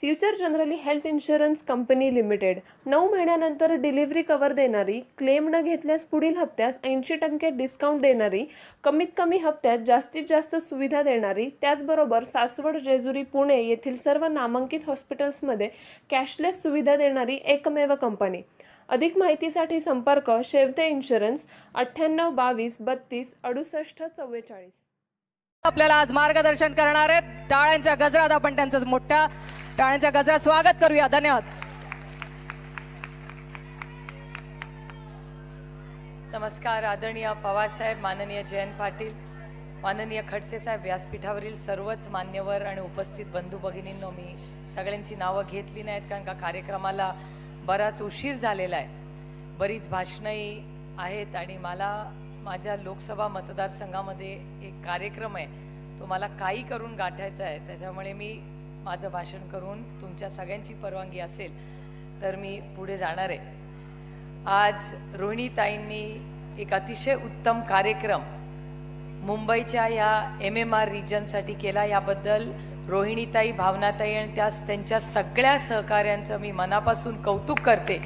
Future generally health insurance company limited. नऊ महिन्यानंतर delivery cover देणारी क्लेम न घेतल्यास पुढील हप्त्यास ऐंशी टक्के डिस्काउंट देणारी कमीत कमी हप्त्यात जास्तीत जास्त सुविधा देणारी त्याचबरोबर सासवड जेजुरी पुणे येथील सर्व नामांकित हॉस्पिटल्समध्ये कॅशलेस सुविधा देणारी एकमेव कंपनी. अधिक माहितीसाठी संपर्क शेवते इन्शुरन्स अठ्ठ्याण्णव बावीस बत्तीस अडुसष्ट चव्वेचाळीस. आपल्याला आज मार्गदर्शन करणार आहेत. टाळ्यांच्या गजरात आपण त्यांचं मोठ्या टाळ्यांच्या गजरात स्वागत करूया. धन्यवाद. नमस्कार आदरणीय पवार साहेब माननीय जयंत पाटील माननीय खडसे साहेब व्यासपीठावरील सर्वच मान्यवर आणि उपस्थित बंधू भगिनींनो मी सगळ्यांची नावं घेतली नाहीत कारण का कार्यक्रमाला बराच उशीर झालेला आहे. बरीच भाषणंही आहेत आणि मला माझ्या लोकसभा मतदारसंघामध्ये एक कार्यक्रम आहे. तो मला काही करून गाठायचा आहे. त्याच्यामुळे मी माझं भाषण करून तुमच्या सगळ्यांची परवानगी असेल तर मी पुढे जाणार आहे. आज रोहिणीताईंनी एक अतिशय उत्तम कार्यक्रम मुंबईच्या या एम एम आर रिजनसाठी केला. याबद्दल रोहिणीताई भावनाताई आणि त्या त्यांच्या सगळ्या सहकाऱ्यांचं मी मनापासून कौतुक करते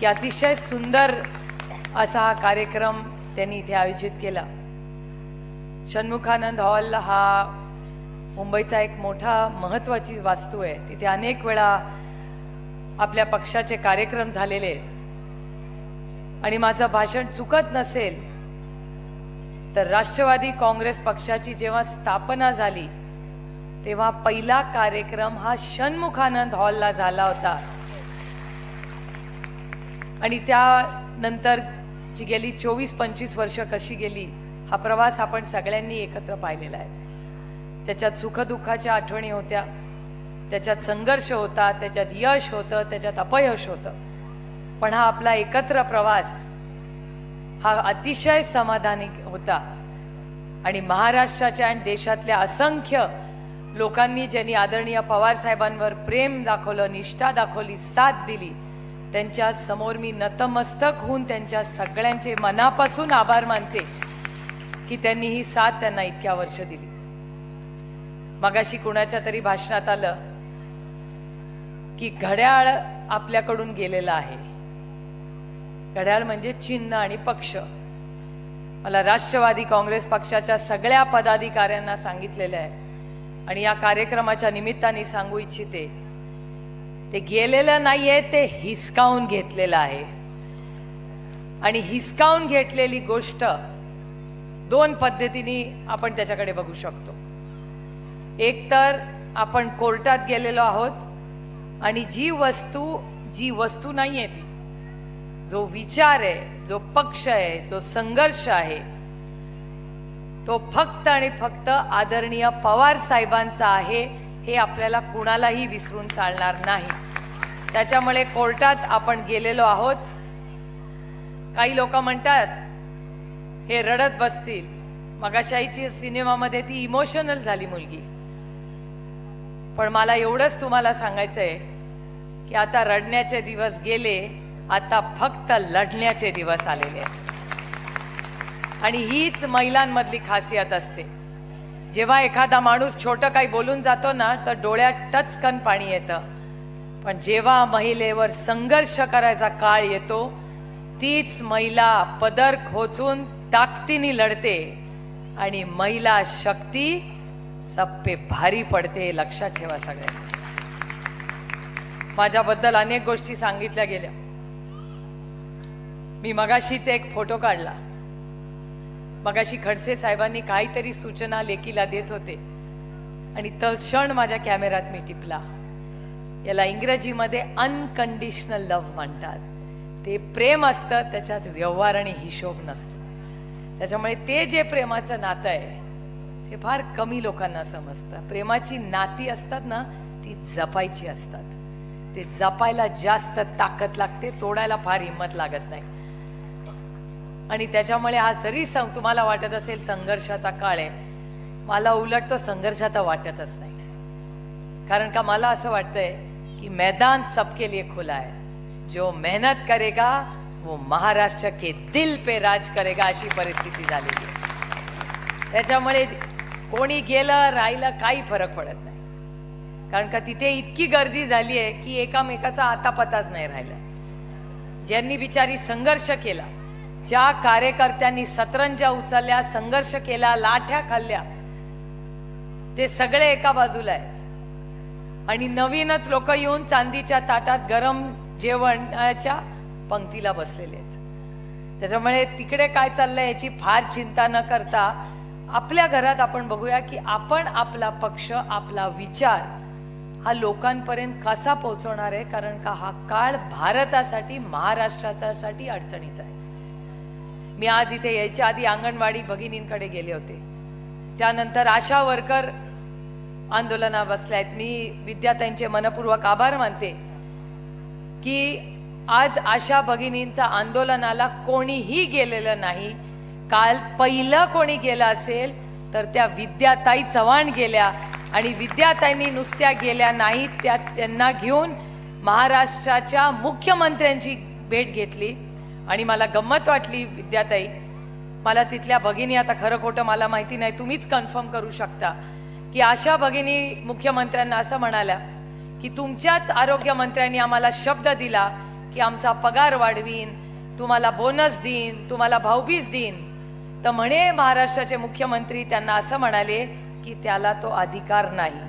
की अतिशय सुंदर असा हा कार्यक्रम त्यांनी इथे आयोजित केला. षण्मुखानंद हॉल हा मुंबईचा एक मोठा महत्वाची वास्तू आहे. तिथे अनेक वेळा आपल्या पक्षाचे कार्यक्रम झालेले आहेत. आणि माझं भाषण चुकत नसेल तर राष्ट्रवादी काँग्रेस पक्षाची जेव्हा स्थापना झाली तेव्हा पहिला कार्यक्रम हा षण्मुखानंद हॉलला झाला होता. आणि त्यानंतर जी गेली चोवीस पंचवीस वर्ष कशी गेली हा प्रवास आपण सगळ्यांनी एकत्र पाहिलेला आहे. त्याच्यात सुखदुःखाच्या आठवणी होत्या. त्याच्यात संघर्ष होता त्याच्यात यश होतं त्याच्यात अपयश होतं. पण हा आपला एकत्र प्रवास हा अतिशय समाधानी होता. आणि महाराष्ट्राच्या आणि देशातल्या असंख्य लोकांनी ज्यांनी आदरणीय पवार साहेबांवर प्रेम दाखवलं निष्ठा दाखवली साथ दिली त्यांच्यासमोर मी नतमस्तक होऊन त्यांच्या सगळ्यांचे मनापासून आभार मानते की त्यांनी ही साथ त्यांना इतक्या वर्ष दिली. मगाशी कुणाच्या तरी भाषणात आलं की घड्याळ आपल्याकडून गेलेलं आहे. घड्याळ म्हणजे चिन्ह आणि पक्ष. मला राष्ट्रवादी काँग्रेस पक्षाच्या सगळ्या पदाधिकाऱ्यांना सांगितलेलं आहे. आणि या कार्यक्रमाच्या निमित्ताने सांगू इच्छिते ते गेलेलं नाहीये ते हिसकावून घेतलेलं आहे. आणि हिसकावून घेतलेली गोष्ट दोन पद्धतीने आपण त्याच्याकडे बघू शकतो. एकतर आपण कोर्टात गेलेलो आहोत आणि जी वस्तू जी वस्तू नाही आहे ती जो विचार आहे जो पक्ष आहे जो संघर्ष आहे तो फक्त आणि फक्त आदरणीय पवार साहेबांचा आहे हे आपल्याला कुणालाही विसरून चालणार नाही. त्याच्यामुळे कोर्टात आपण गेलेलो आहोत. काही लोक म्हणतात हे रडत बसतील. मगाशाईची सिनेमामध्ये ती इमोशनल झाली मुलगी. पण मला एवढंच तुम्हाला सांगायचंय की आता रडण्याचे दिवस गेले आता फक्त लढण्याचे दिवस आलेले आहेत. आणि हीच महिलांमधली खासियत असते. जेव्हा एखादा माणूस छोटं काही बोलून जातो ना तर डोळ्यात टचकन पाणी येतं. पण जेव्हा महिलेवर संघर्ष करायचा काळ येतो तीच महिला पदर खोचून ताकदीने लढते आणि महिला शक्ती सप्पे भारी पडते लक्षात ठेवा सगळ्या माझ्याबद्दल अनेक गोष्टी सांगितल्या गेल्या. मी मगाशीच एक फोटो काढला. मगाशी खडसे साहेबांनी काहीतरी सूचना लेकीला देत होते. आणि तर क्षण माझ्या कॅमेरात मी टिपला. याला इंग्रजीमध्ये अनकंडिशनल लव्ह म्हणतात. ते प्रेम असतं त्याच्यात व्यवहार आणि हिशोब नसतो. त्याच्यामुळे ते जे प्रेमाचं नातं आहे ते फार कमी लोकांना समजतं. प्रेमाची नाती असतात ना ती जपायची असतात. ते जपायला जास्त ताकद लागते तोडायला फार हिंमत लागत नाही. आणि त्याच्यामुळे हा जरी सं तुम्हाला वाटत असेल संघर्षाचा काळ आहे मला उलट तो संघर्षाचा वाटतच नाही. कारण का मला असं वाटतंय की मैदान सबके लिए खुला है. जो मेहनत करेगा वो महाराष्ट्र के दिल पे राज करेगा अशी परिस्थिती झालेली आहे. त्याच्यामुळे कोणी गेलं राहिलं काही फरक पडत नाही. कारण का तिथे इतकी गर्दी झाली आहे की एकामेकाचा आता पताच नाही राहिला. ज्यांनी बिचारी संघर्ष केला ज्या कार्यकर्त्यांनी सतरंजा उचलल्या संघर्ष केला लाठ्या खाल्ल्या ते सगळे एका बाजूला आहेत. आणि नवीनच लोक येऊन चांदीच्या ताटात गरम जेवणाच्या पंक्तीला बसलेले आहेत. त्याच्यामुळे तिकडे काय चाललंय याची फार चिंता न करता आपल्या घरात आपण बघूया की आपण आपला पक्ष आपला विचार हा लोकांपर्यंत कसा पोहोचवणार आहे? कारण का हा काळ भारतासाठी महाराष्ट्रासाठी अडचणीचा आहे. मी आज इथे यायच्या आधी अंगणवाडी भगिनींकडे गेले होते. त्यानंतर आशा वर्कर आंदोलना बसल्या आहेत. मी विद्यार्थ्यांचे मनपूर्वक आभार मानते की आज आशा भगिनींचा आंदोलनाला कोणीही गेलेलं नाही. काल पहिलं कोणी गेलं असेल तर त्या विद्याताई चव्हाण गेल्या. आणि विद्याताईंनी नुसत्या गेल्या नाहीत त्या त्यांना घेऊन महाराष्ट्राच्या मुख्यमंत्र्यांची भेट घेतली. आणि मला गंमत वाटली विद्याताई मला तिथल्या भगिनी आता खरं खोटं मला माहिती नाही तुम्हीच कन्फर्म करू शकता की अशा भगिनी मुख्यमंत्र्यांना असं म्हणाल्या की तुमच्याच आरोग्यमंत्र्यांनी आम्हाला शब्द दिला की आमचा पगार वाढवीन तुम्हाला बोनस देईन तुम्हाला भाऊबीज देईन. तर म्हणे महाराष्ट्राचे मुख्यमंत्री त्यांना असं म्हणाले की त्याला तो अधिकार नाही.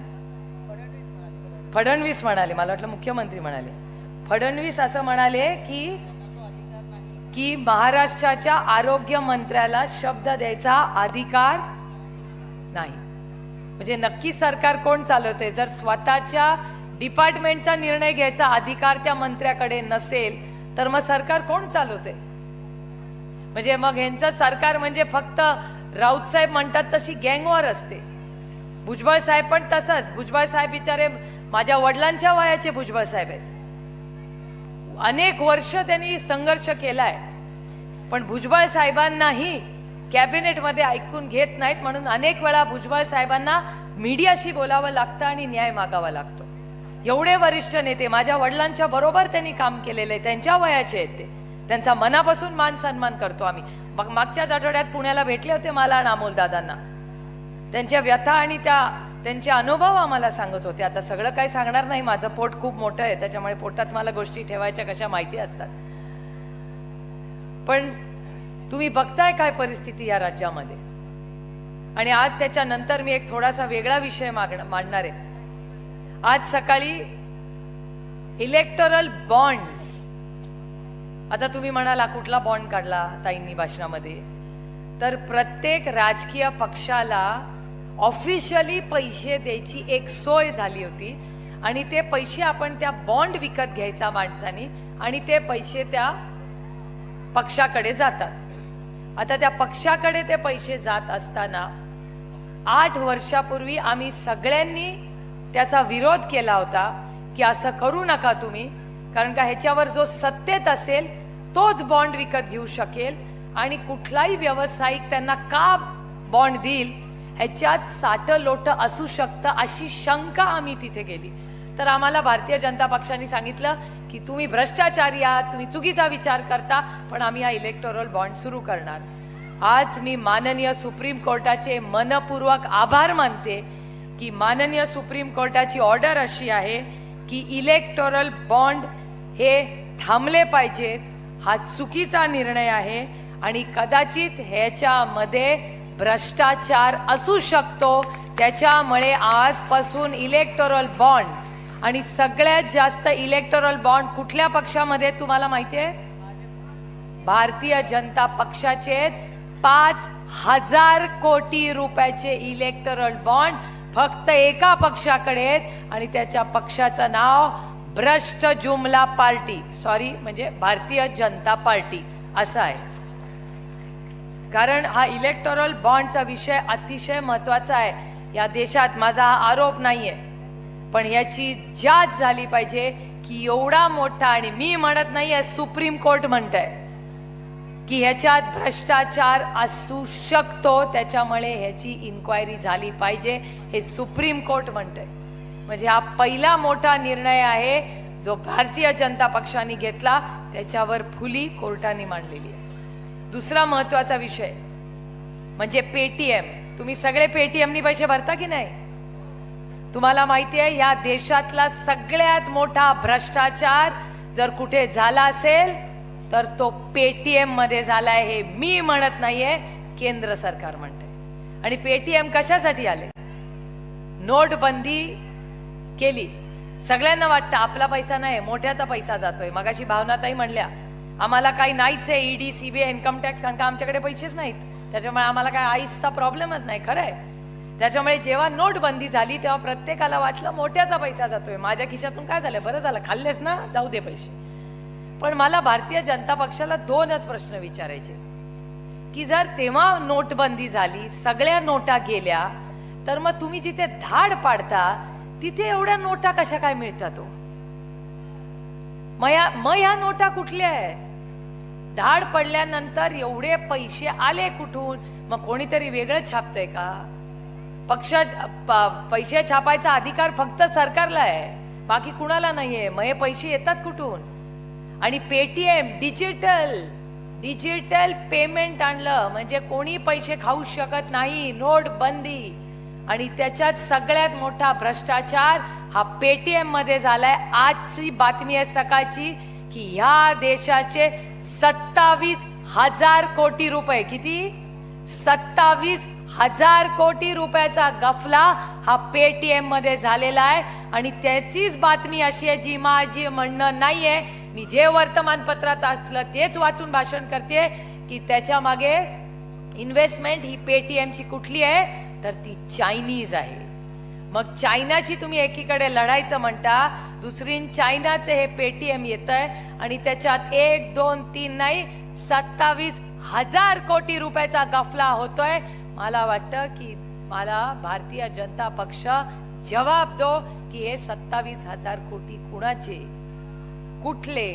फडणवीस म्हणाले मला वाटलं मुख्यमंत्री म्हणाले. फडणवीस असं म्हणाले की की महाराष्ट्राच्या आरोग्य मंत्र्याला शब्द द्यायचा अधिकार नाही. म्हणजे नक्की सरकार कोण चालवते जर स्वतःच्या डिपार्टमेंटचा निर्णय घ्यायचा अधिकार त्या मंत्र्याकडे नसेल तर मग सरकार कोण चालवते म्हणजे मग ह्यांचं सरकार म्हणजे फक्त राऊत साहेब म्हणतात तशी गँगवर असते. भुजबळ साहेब पण तसंच. भुजबळ साहेब बिचारे माझ्या वडिलांच्या वयाचे भुजबळ साहेब आहेत. अनेक वर्ष त्यांनी संघर्ष केलाय. पण भुजबळ साहेबांनाही कॅबिनेटमध्ये ऐकून घेत नाहीत म्हणून अनेक वेळा भुजबळ साहेबांना मीडियाशी बोलावं लागतं आणि न्याय मागावा लागतो. एवढे वरिष्ठ नेते माझ्या वडिलांच्या बरोबर त्यांनी काम केलेलं आहे. त्यांच्या वयाचे आहेत ते. त्यांचा मनापासून मान सन्मान करतो आम्ही. मागच्याच आठवड्यात पुण्याला भेटले होते मला आणि अमोल दादांना. त्यांच्या व्यथा आणि त्या त्यांचे अनुभव आम्हाला सांगत होते. आता सगळं काही सांगणार नाही. माझं पोट खूप मोठं आहे. त्याच्यामुळे पोटात मला गोष्टी ठेवायच्या कशा माहिती असतात. पण तुम्ही बघताय काय परिस्थिती या राज्यामध्ये? आणि आज त्याच्यानंतर मी एक थोडासा वेगळा विषय मागण मांडणार आहे. आज सकाळी इलेक्टोरल बॉन्ड्स आता तुम्ही म्हणाला कुठला बॉन्ड काढला ताईंनी भाषणामध्ये? तर प्रत्येक राजकीय पक्षाला ऑफिशियली पैसे द्यायची एक सोय झाली होती. आणि ते पैसे आपण त्या बॉन्ड विकत घ्यायचा माणसानी आणि ते पैसे त्या पक्षाकडे जातात. आता त्या पक्षाकडे ते पैसे जात असताना आठ वर्षापूर्वी आम्ही सगळ्यांनी त्याचा विरोध केला होता की असं करू नका तुम्ही. कारण का ह्याच्यावर जो सत्तेत असेल तोच बॉन्ड विकत घेऊ शकेल आणि कुठलाही व्यावसायिक त्यांना का बॉन्ड देईल ह्याच्यात साठ लोट असू शकतं अशी शंका आम्ही तिथे गेली तर आम्हाला भारतीय जनता पक्षाने सांगितलं की तुम्ही भ्रष्टाचारी आहात तुम्ही चुकीचा विचार करता पण आम्ही हा इलेक्टोरल बॉन्ड सुरू करणार. आज मी माननीय सुप्रीम कोर्टाचे मनपूर्वक आभार मानते की माननीय सुप्रीम कोर्टाची ऑर्डर अशी आहे की इलेक्टोरल बॉन्ड हे थांबले पाहिजेत हा चुकीचा निर्णय आहे आणि कदाचित ह्याच्यामध्ये भ्रष्टाचार असू शकतो. त्याच्यामुळे आजपासून इलेक्टोरल बॉन्ड आणि सगळ्यात जास्त इलेक्टोरल बॉन्ड कुठल्या पक्षामध्ये तुम्हाला माहिती आहे? भारतीय जनता पक्षाचे पाच हजार कोटी रुपयाचे इलेक्टोरल बॉन्ड फक्त एका पक्षाकडे आणि त्याच्या पक्षाचं नाव भ्रष्ट जुमला पार्टी सॉरी म्हणजे भारतीय जनता पार्टी असं आहे. कारण हा इलेक्टोरल बॉन्डचा विषय अतिशय महत्त्वाचा आहे. या देशात माझा हा आरोप नाहीये. पण याची जाच झाली पाहिजे की एवढा मोठा आणि मी म्हणत नाहीये सुप्रीम कोर्ट म्हणत आहे की ह्याच्यात भ्रष्टाचार असू शकतो. त्याच्यामुळे ह्याची इन्क्वायरी झाली पाहिजे हे सुप्रीम कोर्ट म्हणत आहे म्हणजे हा पहिला मोठा निर्णय आहे जो भारतीय जनता पक्षाने घेतला त्याच्यावर फुली कोर्टाने मांडलेली आहे. दुसरा महत्त्वाचा विषय म्हणजे पेटीएम. तुम्ही सगळे पेटीएमनी पैसे भरता की नाही? तुम्हाला माहिती आहे या देशातला सगळ्यात मोठा भ्रष्टाचार जर कुठे झाला असेल तर तो पेटीएममध्ये झालाय हे मी म्हणत नाहीये केंद्र सरकार म्हणते आणि पेटीएम कशासाठी आले? नोटबंदी केली. सगळ्यांना वाटतं आपला पैसा नाही मोठ्याचा पैसा जातोय. मगाशी भावनाताई म्हणल्या आम्हाला काही नाहीच आहे ईडी सीबीआय इन्कम टॅक्स कारण का आमच्याकडे पैसेच नाहीत? त्याच्यामुळे आम्हाला काय आईसचा प्रॉब्लेमच नाही खरं आहे त्याच्यामुळे जेव्हा नोटबंदी झाली तेव्हा प्रत्येकाला वाटलं मोठ्याचा पैसा जातोय. माझ्या खिशातून काय झालं? बरं झालं खाल्लेस ना? जाऊ दे पैसे. पण मला भारतीय जनता पक्षाला दोनच प्रश्न विचारायचे की जर तेव्हा नोटबंदी झाली सगळ्या नोटा गेल्या तर मग तुम्ही जिथे धाड पाडता तिथे एवढ्या नोटा कशा काय मिळतात हो? मग ह्या मग नोटा कुठल्या आहेत धाड पडल्यानंतर एवढे पैसे आले कुठून? मग कोणीतरी वेगळं छापतंय का? पक्ष प- पैसे छापायचा अधिकार फक्त सरकारला आहे. बाकी कुणाला नाहीये. मग हे पैसे येतात कुठून? आणि पेटीएम डिजिटल डिजिटल पेमेंट आणलं. म्हणजे कोणी पैसे खाऊ शकत नाही. नोट बंदी आणि त्याच्यात सगळ्यात मोठा भ्रष्टाचार हा पेटीएममध्ये झालाय. आजची बातमी आहे सकाळची की ह्या देशाचे सत्तावीस हजार कोटी रुपये किती? सत्तावीस हजार कोटी रुपयाचा गफला हा पेटीएममध्ये झालेला आहे. आणि त्याचीच बातमी अशी आहे जी माझी म्हणणं नाहीये. मी जे वर्तमानपत्रात असलं तेच वाचून भाषण करते की त्याच्यामागे इन्व्हेस्टमेंट ही पेटीएमची कुठली आहे? तर ती चायनीज आहे. मग चायनाशी तुम्ही एकीकडे लढायचं म्हणता दुसरी चायनाचे हे पेटीएम येत आहे आणि त्याच्यात एक दोन तीन नाही सत्तावीस हजार कोटी रुपयाचा गफला होतोय. मला वाटतं की मला भारतीय जनता पक्ष जवाब दो की हे सत्तावीस हजार कोटी कुणाचे? कुठले?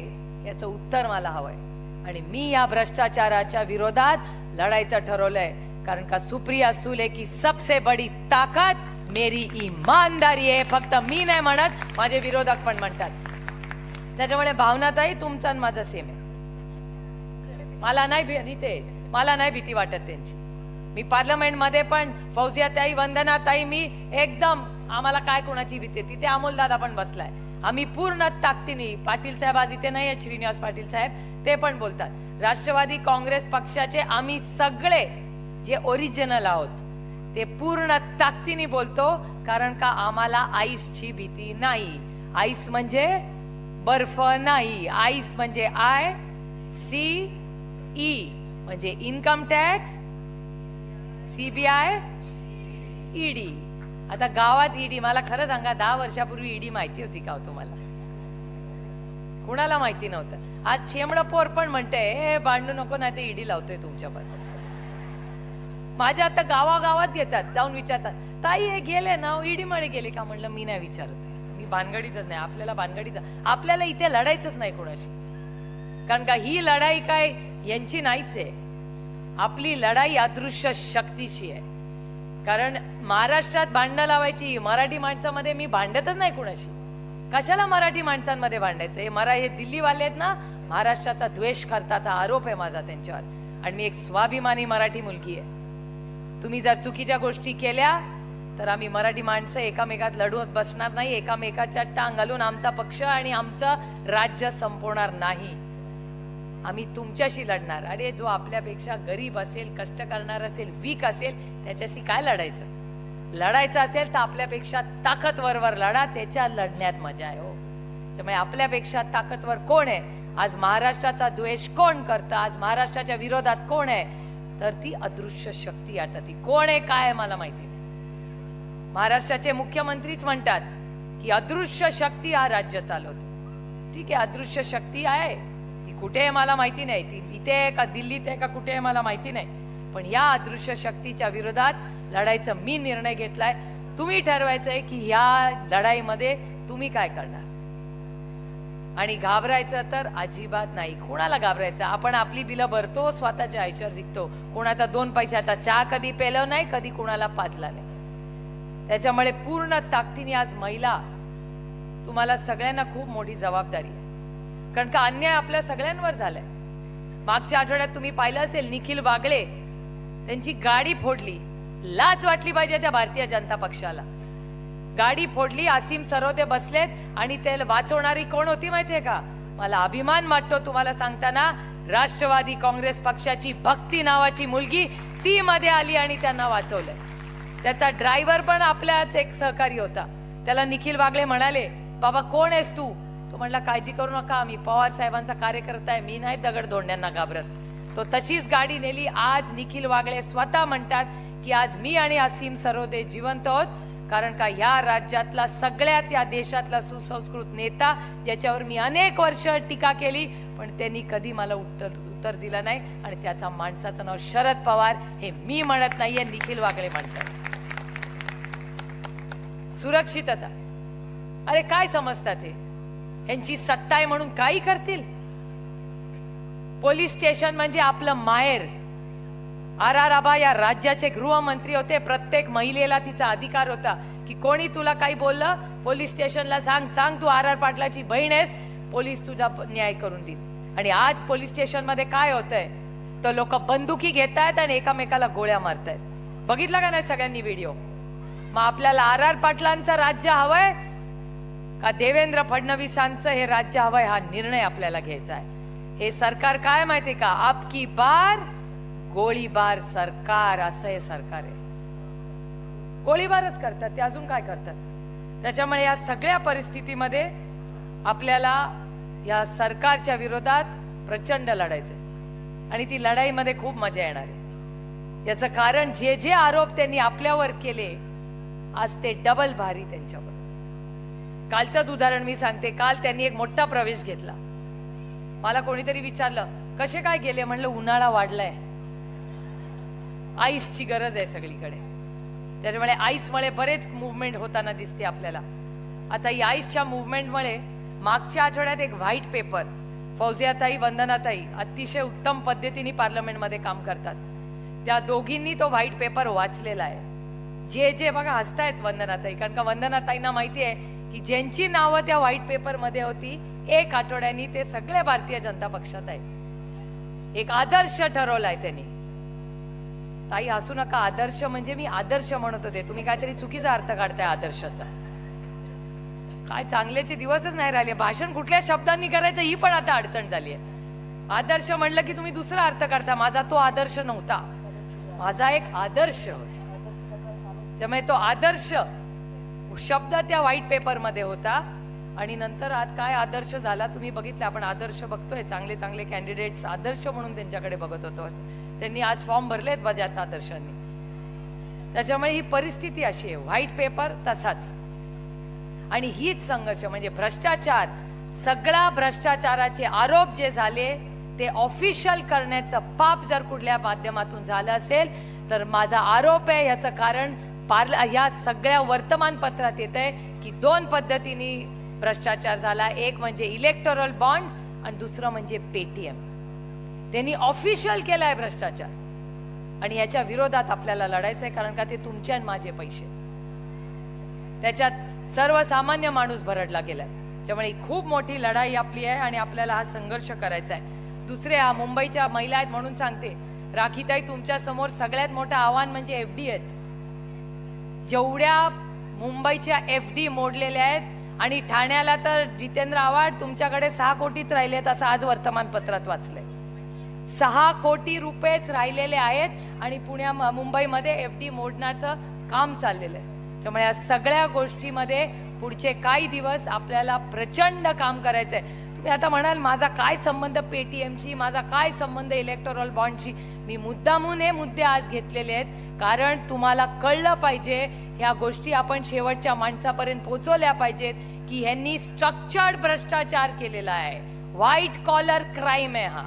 याचं उत्तर मला हवंय. आणि मी या भ्रष्टाचाराच्या विरोधात लढायचं ठरवलंय. कारण का सुप्रिया सुले की सबसे बडी ताकद मेरी इमानदारी आहे. फक्त मी नाही म्हणत माझे विरोधक पण म्हणतात. त्याच्यामुळे भावनाताई तुमचा आणि माझा सेम आहे. मला नाही भी- ते मला नाही भीती वाटत त्यांची. मी पार्लमेंटमध्ये पण फौजिया ताई वंदना ताई मी एकदम आम्हाला काय कोणाची भीती आहे? तिथे अमोल दादा पण बसलाय. आम्ही पूर्ण ताकदीने पाटील साहेब आज इथे नाही आहेत श्रीनिवास पाटील साहेब ते पण बोलतात. राष्ट्रवादी काँग्रेस पक्षाचे आम्ही सगळे जे ओरिजिनल आहोत. ते पूर्ण ताकदीने बोलतो कारण का आम्हाला आईसची भीती नाही. आईस म्हणजे बर्फ नाही. आईस म्हणजे आय सी ई म्हणजे इन्कम टॅक्स सीबीआय ईडी आता गावात ईडी मला खरं सांगा दहा वर्षापूर्वी ईडी माहिती होती का हो तुम्हाला? कुणाला माहिती नव्हतं? आज शेमडं पोर पण म्हणते हे भांडू नको नाही ते ईडी लावतोय तुमच्यावर. माझ्या आता गावागावात येतात जाऊन विचारतात ताई हे गेले ना इडीमळे गेले का? म्हणलं मी नाही विचारत. मी भानगडीतच नाही आपल्याला भानगडीत आपल्याला इथे लढायचंच नाही कोणाशी. कारण का ही लढाई काय यांची नाहीच आहे. आपली लढाई अदृश्य शक्तीशी आहे. कारण महाराष्ट्रात भांडणं लावायची मराठी माणसामध्ये मी भांडतच नाही कुणाशी. कशाला मराठी माणसांमध्ये भांडायचं? हे मरा हे दिल्लीवाले आहेत ना महाराष्ट्राचा द्वेष करतात आरोप आहे माझा त्यांच्यावर. आणि मी एक स्वाभिमानी मराठी मुलगी आहे. तुम्ही जर चुकीच्या गोष्टी केल्या तर आम्ही मराठी माणसं एकामेकात लढवत बसणार नाही. एकामेकाच्या टांग घालून आमचा पक्ष आणि आमचं राज्य संपवणार नाही. आम्ही तुमच्याशी लढणार. अरे जो आपल्यापेक्षा गरीब असेल कष्ट करणार असेल वीक असेल त्याच्याशी काय लढायचं? लढायचं असेल तर आपल्यापेक्षा ताकदवरवर लढा. त्याच्या लढण्यात मजा आहे हो. त्यामुळे आपल्यापेक्षा ताकदवर कोण आहे? आज महाराष्ट्राचा द्वेष कोण करतं? आज महाराष्ट्राच्या विरोधात कोण आहे? तर ती अदृश्य शक्ती आता ती कोण आहे काय मला माहिती नाही. महाराष्ट्राचे मुख्यमंत्रीच म्हणतात की अदृश्य शक्ती हा राज्य चालवतो. ठीक आहे अदृश्य शक्ती आहे. ती कुठे आहे मला माहिती नाही. ती इथे आहे का दिल्लीत आहे का कुठे आहे मला माहिती नाही. पण या अदृश्य शक्तीच्या विरोधात लढायचा मी निर्णय घेतलाय. तुम्ही ठरवायचंय की ह्या लढाईमध्ये तुम्ही काय करणार? आणि घाबरायचं तर अजिबात नाही. कोणाला घाबरायचं? आपण आपली बिलं भरतो स्वतःच्या आयुष्यावर जिंकतो. कोणाचा दोन पैशाचा चहा कधी पेलो नाही कधी कोणाला पाजला नाही. त्याच्यामुळे पूर्ण ताकदीने आज महिला तुम्हाला सगळ्यांना खूप मोठी जबाबदारी आहे. कारण का अन्याय आपल्या सगळ्यांवर झालाय. मागच्या आठवड्यात तुम्ही पाहिलं असेल निखिल वागळे त्यांची गाडी फोडली. लाच वाटली पाहिजे त्या भारतीय जनता पक्षाला. गाडी फोडली असीम सरोदे बसलेत आणि ते वाचवणारी कोण होती माहितीये का? मला अभिमान वाटतो तुम्हाला सांगताना. राष्ट्रवादी काँग्रेस पक्षाची भक्ती नावाची मुलगी ती मध्ये आली आणि त्यांना वाचवलं. त्याचा ड्रायव्हर पण आपल्याच एक सहकारी होता. त्याला निखिल वागळे म्हणाले बाबा कोण आहेस तू? तो म्हणला काळजी करू नका मी पवार साहेबांचा कार्यकर्ता आहे. मी नाही दगड धोंड्यांना घाबरत. तो तशीच गाडी नेली. आज निखिल वागळे स्वतः म्हणतात की आज मी आणि असीम सरोदे जिवंत आहोत. कारण का ह्या राज्यातला सगळ्यात या देशातला सुसंस्कृत नेता ज्याच्यावर मी अनेक वर्ष टीका केली पण त्यांनी कधी मला उत्तर उत्तर दिलं नाही आणि त्याचा माणसाचं नाव शरद पवार हे मी म्हणत नाहीये निखिल वागळे म्हणतात. सुरक्षितता. अरे काय समजतात हे? यांची सत्ता आहे म्हणून काही करतील? पोलीस स्टेशन म्हणजे आपलं माहेर. आर आर आबा या राज्याचे गृहमंत्री होते. प्रत्येक महिलेला तिचा अधिकार होता. की कोणी तुला काही बोललं पोलीस स्टेशनला सांग सांग तू आर आर पाटलाची बहीण आहेस पोलीस तुझा न्याय करून देईल. आणि आज पोलीस स्टेशनमध्ये काय होतंय? तर लोक बंदुकी घेत आहेत आणि एकामेकाला गोळ्या मारतायत. बघितलं का नाही सगळ्यांनी व्हिडिओ? मग आपल्याला आर आर पाटलांचं राज्य हवंय? का देवेंद्र फडणवीसांचं हे राज्य हवंय? हा निर्णय आपल्याला घ्यायचा आहे. हे सरकार काय माहितीये का? आपकी बार गोळीबार सरकार असं हे सरकार आहे. गोळीबारच करतात ते अजून काय करतात? त्याच्यामुळे या सगळ्या परिस्थितीमध्ये आपल्याला या सरकारच्या विरोधात प्रचंड लढायचं आणि ती लढाईमध्ये खूप मजा येणार आहे. याचं कारण जे जे आरोप त्यांनी आपल्यावर केले आज ते डबल भारी त्यांच्यावर. कालचंच उदाहरण मी सांगते. काल त्यांनी एक मोठा प्रवेश घेतला. मला कोणीतरी विचारलं कसे काय गेले? म्हणलं उन्हाळा वाढलाय. आईसची गरज आहे सगळीकडे. त्याच्यामुळे आईसमुळे बरेच मुवमेंट होताना दिसते आपल्याला. आता या आईसच्या मुवमेंटमुळे मागच्या आठवड्यात एक व्हाईट पेपर फौजियाताई वंदनाताई अतिशय उत्तम पद्धतीने पार्लमेंटमध्ये काम करतात. त्या दोघींनी तो व्हाईट पेपर वाचलेला आहे. जे जे बघा हसतायत वंदनाताई कारण का वंदनाताईंना माहिती आहे की ज्यांची नावं त्या व्हाईट पेपरमध्ये होती एक आठवड्यानी ते सगळे भारतीय जनता पक्षात आहेत. एक आदर्श ठरवलाय त्यांनी. ताई हसू नका. आदर्श म्हणजे मी आदर्श म्हणत होते. तुम्ही काहीतरी चुकीचा अर्थ काढताय आदर्शाचा. काय चांगल्याचे दिवसच नाही राहिले. भाषण कुठल्या शब्दांनी करायचं ही पण आता अडचण झाली आहे आदर्श म्हणलं की तुम्ही दुसरा अर्थ काढता. माझा तो आदर्श नव्हता. माझा एक आदर्श होता. त्यामुळे तो आदर्श शब्द त्या व्हाईट पेपरमध्ये होता. आणि नंतर आज काय आदर्श झाला तुम्ही बघितलं. आपण आदर्श बघतोय. चांगले चांगले कॅन्डिडेट्स आदर्श म्हणून त्यांच्याकडे बघत होतो. त्यांनी आज फॉर्म भरलेत बजाच आदर्शांनी त्याच्यामुळे ही परिस्थिती अशी आहे. व्हाईट पेपर तसाच. आणि हीच संघर्ष म्हणजे भ्रष्टाचार सगळा भ्रष्टाचाराचे आरोप जे झाले ते ऑफिशियल करण्याचं पाप जर कुठल्या माध्यमातून झालं असेल तर माझा आरोप आहे याचं कारण पार्ला या सगळ्या वर्तमानपत्रात येत आहे की दोन पद्धतीने भ्रष्टाचार झाला. एक म्हणजे इलेक्टोरल बॉन्ड्स आणि दुसरं म्हणजे पेटीएम त्यांनी ऑफिशियल केलाय भ्रष्टाचार. आणि याच्या विरोधात आपल्याला लढायचं आहे कारण का ते तुमचे आणि माझे पैसे. त्याच्यात सर्वसामान्य माणूस भरडला गेलाय. त्यामुळे खूप मोठी लढाई आपली आहे आणि आपल्याला हा संघर्ष करायचा आहे. दुसरे हा मुंबईच्या महिला आहेत म्हणून सांगते. राखीताई तुमच्यासमोर सगळ्यात मोठं आव्हान म्हणजे एफ डी आहेत. जेवढ्या मुंबईच्या एफ डी मोडलेल्या आहेत आणि ठाण्याला तर जितेंद्र आव्हाड तुमच्याकडे सहा कोटीच राहिले आहेत असं आज वर्तमानपत्रात वाचलंय. सहा कोटी रुपयेच राहिलेले आहेत आणि पुण्या मुंबईमध्ये एफ डी मोडण्याचं काम चाललेलं आहे. त्यामुळे या सगळ्या गोष्टीमध्ये पुढचे काही दिवस आपल्याला प्रचंड काम करायचं आहे. तुम्ही आता म्हणाल माझा काय संबंध पेटीएमशी माझा काय संबंध इलेक्टोरल बॉन्डशी? मी मुद्दामून हे मुद्दे आज घेतलेले आहेत कारण तुम्हाला कळलं पाहिजे ह्या गोष्टी आपण शेवटच्या माणसापर्यंत पोहोचवल्या पाहिजेत की ह्यांनी स्ट्रक्चर्ड भ्रष्टाचार केलेला आहे. व्हाईट कॉलर क्राईम आहे हा.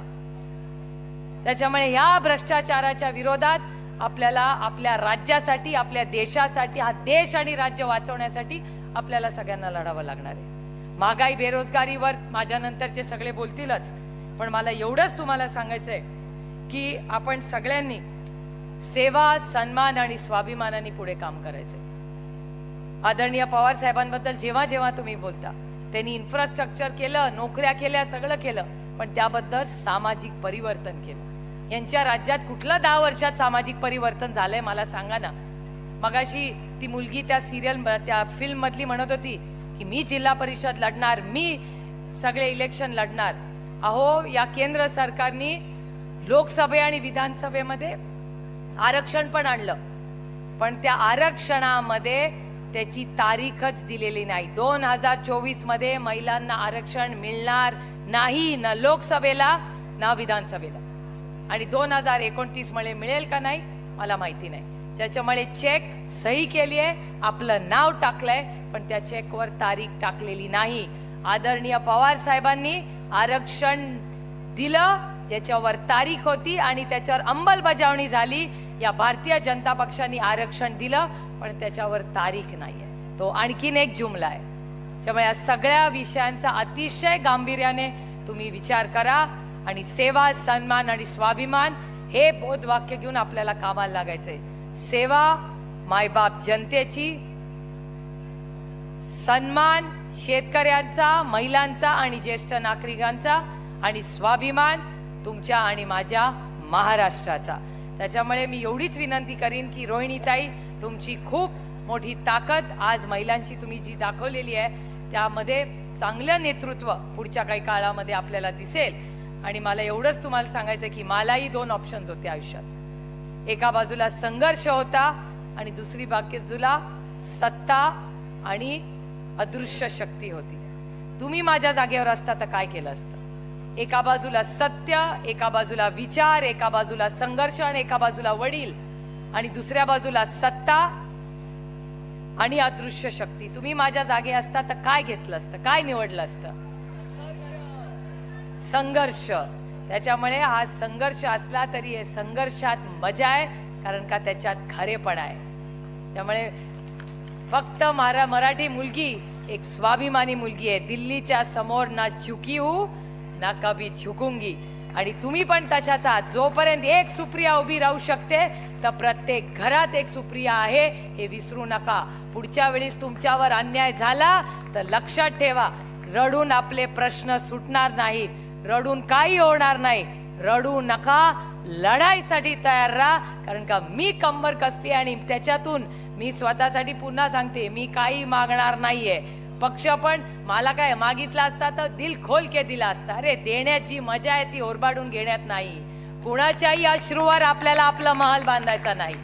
त्याच्यामुळे ह्या भ्रष्टाचाराच्या विरोधात आपल्याला आपल्या राज्यासाठी आपल्या देशासाठी हा देश आणि राज्य वाचवण्यासाठी आपल्याला सगळ्यांना लढावं लागणार आहे. महागाई बेरोजगारीवर माझ्या नंतरचे सगळे बोलतीलच पण मला एवढंच तुम्हाला सांगायचंय की आपण सगळ्यांनी सेवा सन्मान आणि स्वाभिमानाने पुढे काम करायचंय. आदरणीय पवार साहेबांबद्दल जेव्हा जेव्हा तुम्ही बोलता त्यांनी इन्फ्रास्ट्रक्चर केलं नोकऱ्या केल्या सगळं केलं पण त्याबद्दल सामाजिक परिवर्तन केलं. यांच्या राज्यात कुठलं दहा वर्षात सामाजिक परिवर्तन झालंय मला सांगा ना. मगाशी ती मुलगी त्या सिरियल त्या फिल्म मधली म्हणत होती की मी जिल्हा परिषद लढणार मी सगळे इलेक्शन लढणार. अहो या केंद्र सरकारने लोकसभे आणि विधानसभेमध्ये आरक्षण पण आणलं. पण त्या आरक्षणामध्ये त्याची तारीखच दिलेली नाही. दोन हजार चोवीसमध्ये महिलांना आरक्षण मिळणार नाही ना लोकसभेला ना विधानसभेला. आणि दोन हजार एकोणतीसमध्ये मिळेल का नाही मला माहिती नाही. त्याच्यामुळे चेक सही केली आहे आपलं नाव टाकलंय पण त्या चेकवर तारीख टाकलेली नाही. आदरणीय पवार साहेबांनी आरक्षण दिलं ज्याच्यावर तारीख होती आणि त्याच्यावर अंमलबजावणी झाली. या भारतीय जनता पक्षाने आरक्षण दिलं पण त्याच्यावर तारीख नाहीये तो आणखीन एक जुमला आहे. त्यामुळे या सगळ्या विषयांचा अतिशय गांभीर्याने तुम्ही विचार करा. आणि सेवा सन्मान आणि स्वाभिमान हे बोधवाक्य घेऊन आपल्याला कामाला लागायचंय. सेवा मायबाप जनतेची सन्मान शेतकऱ्यांचा महिलांचा आणि ज्येष्ठ नागरिकांचा आणि स्वाभिमान तुमच्या आणि माझ्या महाराष्ट्राचा. त्याच्यामुळे मी एवढीच विनंती करीन की रोहिणीताई तुमची खूप मोठी ताकद आज महिलांची तुम्ही जी दाखवलेली आहे त्यामध्ये चांगलं नेतृत्व पुढच्या काही काळामध्ये आपल्याला दिसेल. आणि मला एवढंच तुम्हाला सांगायचं की मलाही दोन ऑप्शन्स होते आयुष्यात. एका बाजूला संघर्ष होता आणि दुसरी बाजूला सत्ता आणि अदृश्य शक्ती होती. तुम्ही माझ्या जागेवर असता तर काय केलं असतं? एका बाजूला सत्य एका बाजूला विचार एका बाजूला संघर्ष आणि एका बाजूला वडील आणि दुसऱ्या बाजूला सत्ता आणि अदृश्य शक्ती. तुम्ही माझ्या जागे असता तर काय घेतलं असतं? काय निवडलं असतं? संघर्ष. त्याच्यामुळे हा संघर्ष असला तरी हे संघर्षात मजा आहे कारण का त्याच्यात खरेपण आहे. त्यामुळे फक्त मारा मराठी मुलगी एक स्वाभिमानी मुलगी आहे. दिल्लीच्या समोर ना झुकी हू ना कभी झुकूंगी. आणि तुम्ही पण तशाच आहात. जोपर्यंत एक सुप्रिया उभी राहू शकते तर प्रत्येक घरात एक सुप्रिया आहे हे विसरू नका. पुढच्या वेळेस तुमच्यावर अन्याय झाला तर लक्षात ठेवा. रडून आपले प्रश्न सुटणार नाही. रडून काही होणार नाही. रडू नका लढाईसाठी तयार राहा कारण का मी कंबर कसली आणि त्याच्यातून मी स्वतःसाठी पुन्हा सांगते मी काही मागणार नाहीये. पक्ष पण मला काय मागितला असता तर दिल खोल के दिला असता. अरे देण्याची मजा आहे ती ओरबाडून घेण्यात नाही. कुणाच्याही अश्रूवर आपल्याला आपला महल बांधायचा नाही.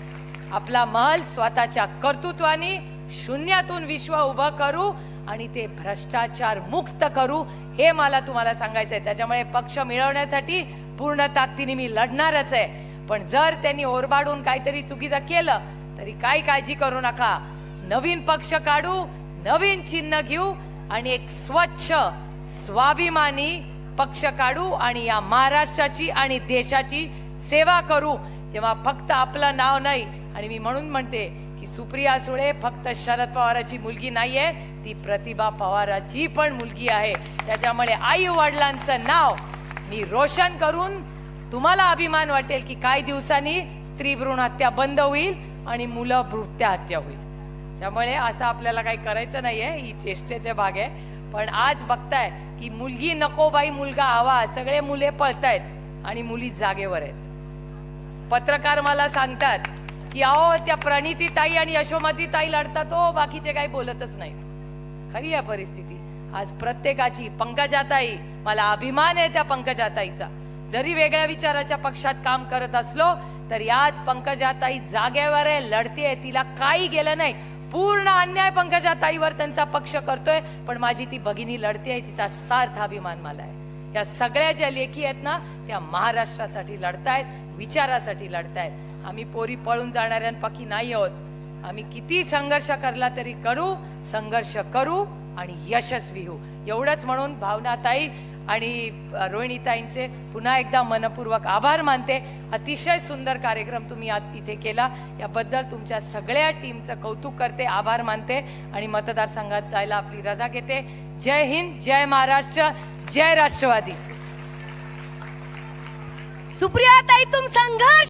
आपला महल स्वतःच्या कर्तृत्वाने शून्यातून विश्व उभं करू आणि ते भ्रष्टाचार मुक्त करू हे मला तुम्हाला सांगायचं आहे त्याच्यामुळे पक्ष मिळवण्यासाठी पूर्ण ताकदीने मी लढणारच आहे. पण जर त्यांनी ओरबाडून काहीतरी चुकीचं केलं तरी काही काळजी करू नका. नवीन पक्ष काढू नवीन चिन्ह घेऊ आणि एक स्वच्छ स्वाभिमानी पक्ष काढू आणि या महाराष्ट्राची आणि देशाची सेवा करू. जेव्हा फक्त आपलं नाव नाही आणि मी म्हणून म्हणते की सुप्रिया सुळे फक्त शरद पवाराची मुलगी नाहीये ती प्रतिभा पवाराची पण मुलगी आहे. त्याच्यामुळे आई वडिलांचं नाव मी रोशन करून तुम्हाला अभिमान वाटेल की काही दिवसांनी स्त्री भ्रूण हत्या बंद होईल आणि मुलं भृत्या हत्या होईल. त्यामुळे असं आपल्याला काही करायचं नाहीये ही चेष्टेचे भाग आहे. पण आज बघताय की मुलगी नको बाई मुलगा हवा सगळे मुले पळतायत आणि मुली जागेवर आहेत. पत्रकार मला सांगतात की अहो त्या प्रणिती ताई आणि यशोमती ताई लढतात. हो बाकीचे काही बोलतच नाहीत. खरी या परिस्थिती. आज प्रत्येकाची पंकजाताई मला अभिमान आहे त्या पंकजाताईचा. जरी वेगळ्या विचाराच्या पक्षात काम करत असलो तरी आज पंकजाताई जागेवर आहे लढते तिला काही गेलं नाही. पूर्ण अन्याय पंकजाताईवर त्यांचा पक्ष करतोय पण माझी ती भगिनी लढते आहे तिचा सार्थ अभिमान मला आहे. या सगळ्या ज्या लेखी आहेत ना त्या महाराष्ट्रासाठी लढतायत विचारासाठी लढतायत. आम्ही पोरी पळून जाणाऱ्यांपैकी नाही आहोत आम्ही किती संघर्ष करला तरी करू संघर्ष करू आणि यशस्वी होऊ. एवढंच म्हणून भावनाताई आणि रोहिणीताईंचे पुन्हा एकदा मनपूर्वक आभार मानते. अतिशय सुंदर कार्यक्रम तुम्ही आज इथे केला. याबद्दल तुमच्या सगळ्या टीमचं कौतुक करते आभार मानते आणि मतदारसंघात जायला आपली रजा घेते. जय हिंद जय महाराष्ट्र जय राष्ट्रवादी. सुप्रिया ताई तुम संघर्ष